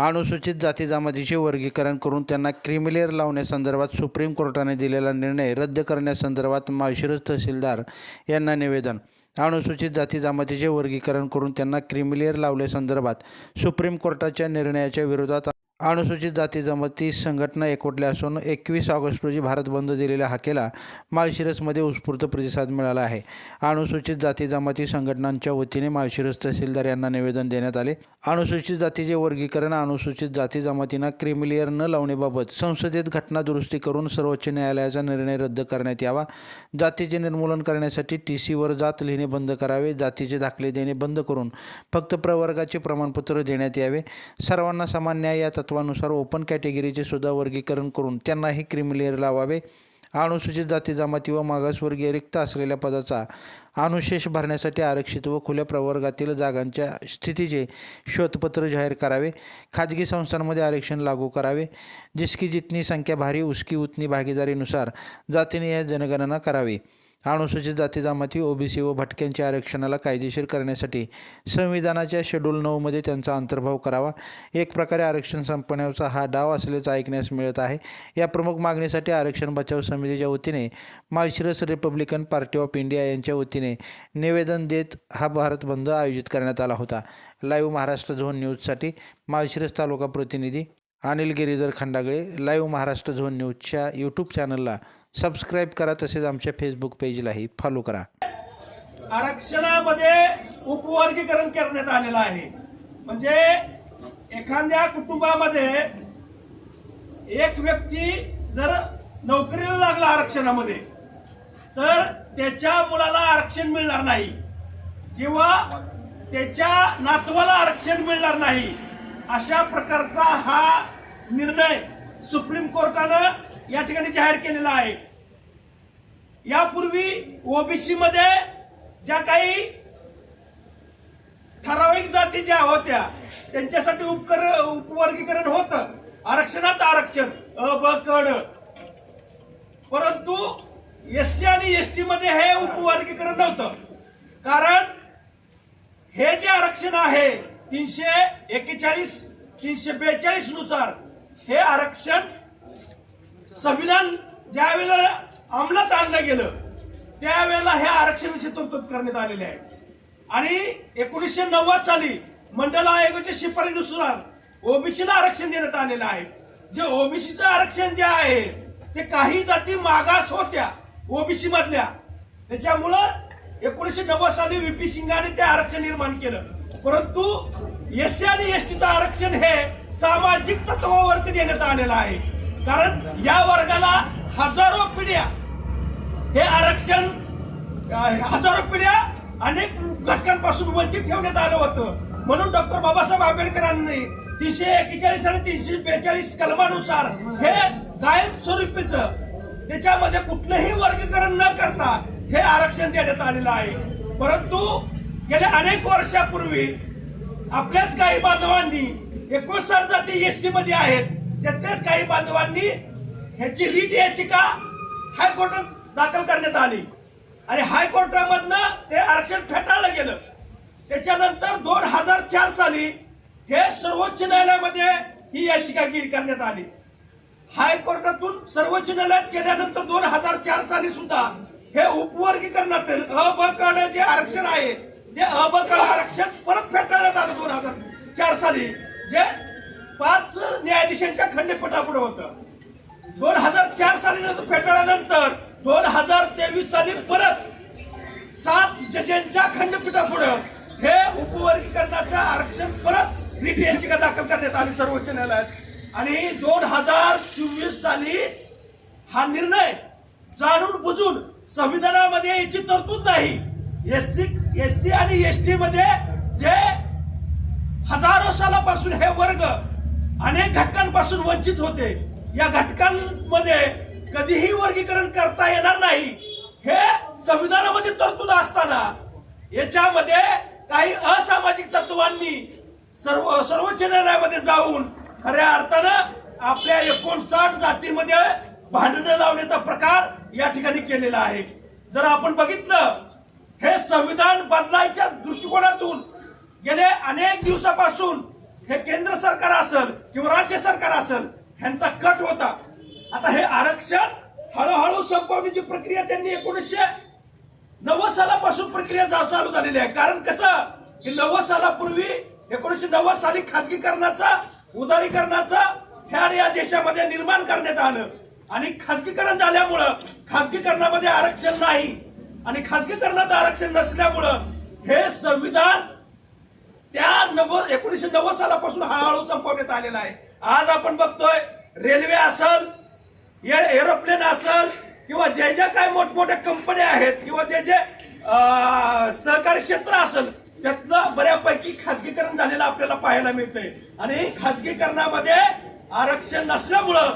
अनुसूचित जाती जमातीचे वर्गीकरण करून त्यांना क्रिमिलेअर लावण्यासंदर्भात सुप्रीम कोर्टाने दिलेला निर्णय रद्द करण्यासंदर्भात माळशिरस तहसीलदार यांना निवेदन. अनुसूचित जाती जमातीचे वर्गीकरण करून त्यांना क्रिमिलेअर लावल्यासंदर्भात सुप्रीम कोर्टाच्या निर्णयाच्या विरोधात अनुसूचित जाती जमाती संघटना एकवटल्या असून एकवीस ऑगस्ट रोजी भारत बंद दिलेल्या हाकेला माळशिरसमध्ये उत्स्फूर्त प्रतिसाद मिळाला आहे. अनुसूचित जाती जमाती संघटनांच्या वतीने माळशिरस तहसीलदार यांना निवेदन देण्यात आले. अनुसूचित जातीचे वर्गीकरण अनुसूचित जाती जमातींना क्रिमिलियर न लावण्याबाबत संसदेत घटना दुरुस्ती करून सर्वोच्च न्यायालयाचा निर्णय रद्द करण्यात यावा. जातीचे निर्मूलन करण्यासाठी टी सीवर जात लिहिणे बंद करावे. जातीचे दाखले देणे बंद करून फक्त प्रवर्गाचे प्रमाणपत्र देण्यात यावे. सर्वांना समान न्याय या तत्वानुसार ओपन कॅटेगरीचे सुद्धा वर्गीकरण करून त्यांनाही क्रिमिलेअर लावावे. अनुसूचित जाती जमाती व मागासवर्गीय रिक्त असलेल्या पदाचा अनुशेष भरण्यासाठी आरक्षित व खुल्या प्रवर्गातील जागांच्या स्थितीचे शोधपत्र जाहीर करावे. खाजगी संस्थांमध्ये आरक्षण लागू करावे. जिसकी जितनी संख्या भारी उसकी उतनी भागीदारीनुसार जातीने जनगणना करावी. अनुसूचित जाती जमाती ओबीसी व भटक्यांच्या आरक्षणाला कायदेशीर करण्यासाठी संविधानाच्या शेड्यूल नऊमध्ये त्यांचा अंतर्भाव करावा. एक प्रकारे आरक्षण संपण्याचा हा डाव असल्याचं ऐकण्यास मिळत आहे. या प्रमुख मागणीसाठी आरक्षण बचाव समितीच्या वतीने Malshiras Republican Party of India यांच्या वतीने निवेदन देत हा भारत बंद आयोजित करण्यात आला होता. लाईव्ह महाराष्ट्र झोन न्यूजसाठी माळशिरस तालुका प्रतिनिधी अनिल गिरीधर खंडागळे लाईव्ह महाराष्ट्र झोन न्यूजच्या यूट्यूब चॅनलला सबस्क्राईब करा तसेच आमच्या फेसबुक पेजलाही फॉलो करा. आरक्षणामध्ये उपवर्गीकरण करण्यात आलेलं आहे. म्हणजे एखाद्या कुटुंबामध्ये एक व्यक्ती जर नोकरीला लागला आरक्षणामध्ये तर त्याच्या मुलाला आरक्षण मिळणार नाही. किंवा त्याच्या नातवाला आरक्षण मिळणार नाही. अशा प्रकारचा हा निर्णय सुप्रीम कोर्टानं या ठिकाणी जाहीर केलेला आहे. यापूर्वी ओबीसी मध्ये ज्या काही ठराविक जाती ज्या होत्या त्यांच्यासाठी उपकर उपवर्गीकरण होतं. आरक्षणात आरक्षण अ ब परंतु एस सी आणि एस टी मध्ये हे उपवर्गीकरण नव्हतं. कारण हे जे आरक्षण आहे तीनशे एक्केचाळीस तीनशे बेचाळीसनुसार हे आरक्षण संविधान ज्या वेळेला अंमलात आणलं गेलं त्यावेळेला हे आरक्षण तरतूद करण्यात आलेले आहे आणि एकोणीसशे नव्वद साली मंडल आयोगाच्या शिफारशीनुसार ओबीसीला आरक्षण देण्यात आलेलं आहे. जे ओबीसीचं आरक्षण जे आहे ते काही जाती मागास होत्या ओबीसी मधल्या. त्याच्यामुळं एकोणीसशे नव्वद साली व्हीपी सिंगाने ते आरक्षण निर्माण केलं. परंतु एस सी आणि एस टीचं आरक्षण हे सामाजिक तत्वावरती देण्यात आलेलं आहे. कारण या वर्गाला हजारो पिढ्या हे आरक्षण हजारो पिढ्या अनेक घटकांपासून वंचित ठेवण्यात आलं होतं. म्हणून डॉक्टर बाबासाहेब आंबेडकरांनी तीनशे एकेचाळीस आणि तीनशे बेचाळीस कलमानुसार हे कायम स्वरूपीच त्याच्यामध्ये कुठलंही वर्गीकरण न करता हे आरक्षण देण्यात आलेलं आहे. परंतु गेल्या अनेक वर्षापूर्वी आपल्याच काही बांधवांनी एकोणसाठ जाती एस सी मध्ये आहेत. त्यातल्याच काही बांधवांनी ह्याची रीट याचिका हायकोर्टात दाखल करण्यात आली. आणि हायकोर्टामधनं ते आरक्षण फेटाळलं गेलं. त्याच्यानंतर दोन हजार चार साली हे सर्वोच्च न्यायालयामध्ये ही याचिका करण्यात आली. हायकोर्टातून सर्वोच्च न्यायालयात गेल्यानंतर दोन हजार चार साली सुद्धा हे उपवर्गीकरणातील अ जे आरक्षण आहे ते अबकड आरक्षण परत फेटाळण्यात आलं दोन हजार चार साली. जे पाच न्यायाधीशांच्या खंडपीठापुढे होतं. दोन हजार चार साली फेटाळल्यानंतर दोन हजार तेवीस साली परत सात जजांच्या खंडपीठापुढे हे उपवर्गीकरणाचं आरक्षण परत रिट याचिका दाखल करण्यात आली सर्वोच्च न्यायालयात. आणि दोन हजार चोवीस साली हा निर्णय जाणून बुजून संविधानामध्ये याची तरतूद नाही. एस सी एस सी आणि एस टी मध्ये जे हजारो सालापासून हे वर्ग अनेक घटकांपासून वंचित होते. या घटकांमध्ये कधीही वर्गीकरण करता येणार नाही. हे संविधानामध्ये तरतूद असताना याच्यामध्ये काही असामाजिक तत्वांनी सर्व सर्वोच्च न्यायालयामध्ये जाऊन खऱ्या अर्थानं आपल्या एकोणसाठ जातीमध्ये भांडणं लावण्याचा प्रकार या ठिकाणी केलेला आहे. जर आपण बघितलं हे संविधान बदलायच्या दृष्टिकोनातून गेले अनेक दिवसापासून हे केंद्र सरकार असेल किंवा राज्य सरकार असेल ह्यांचा कट होता. आता हे आरक्षण हळूहळू संपवण्याची प्रक्रिया त्यांनी एकोणीसशे नव्वद सालापासून प्रक्रिया जा- चालू झालेली आहे. कारण कसं? की नव्वद सालापूर्वी एकोणीसशे नव्वद साली खाजगीकरणाचा उदारीकरणाचा ह्या या देशामध्ये निर्माण करण्यात आलं. आणि खाजगीकरण झाल्यामुळं खाजगीकरणामध्ये आरक्षण नाही. आणि खाजगीकरणात आरक्षण नसल्यामुळं हे संविधान त्या नव्वद एकोणीसशे नव्वद सालापासून हळूहळू संपवण्यात आलेला आहे. आज आपण बघतोय रेल्वे असल एरोप्लेन असल किंवा जे ज्या काय मोठमोठ्या कंपन्या आहेत किंवा जे जे सहकारी क्षेत्र असेल त्यातलं बऱ्यापैकी खाजगीकरण झालेलं आपल्याला पाहायला मिळतंय. आणि खाजगीकरणामध्ये आरक्षण नसल्यामुळं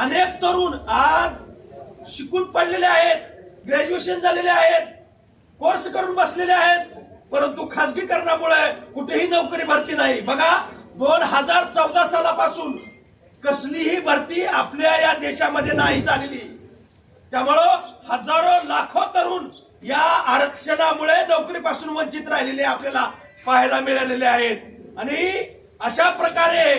अनेक तरुण आज शिकून पडलेले आहेत ग्रॅज्युएशन झालेले आहेत कोर्स करून बसलेले आहेत. परंतु खासगीकरणामुळे कुठेही नोकरी भरती नाही. बघा दोन हजार चौदा सालापासून कसलीही भरती आपल्या या देशामध्ये नाही झालेली. त्यामुळं हजारो लाखो तरुण या आरक्षणामुळे नोकरीपासून वंचित राहिलेले आपल्याला पाहायला मिळालेले आहेत. आणि अशा प्रकारे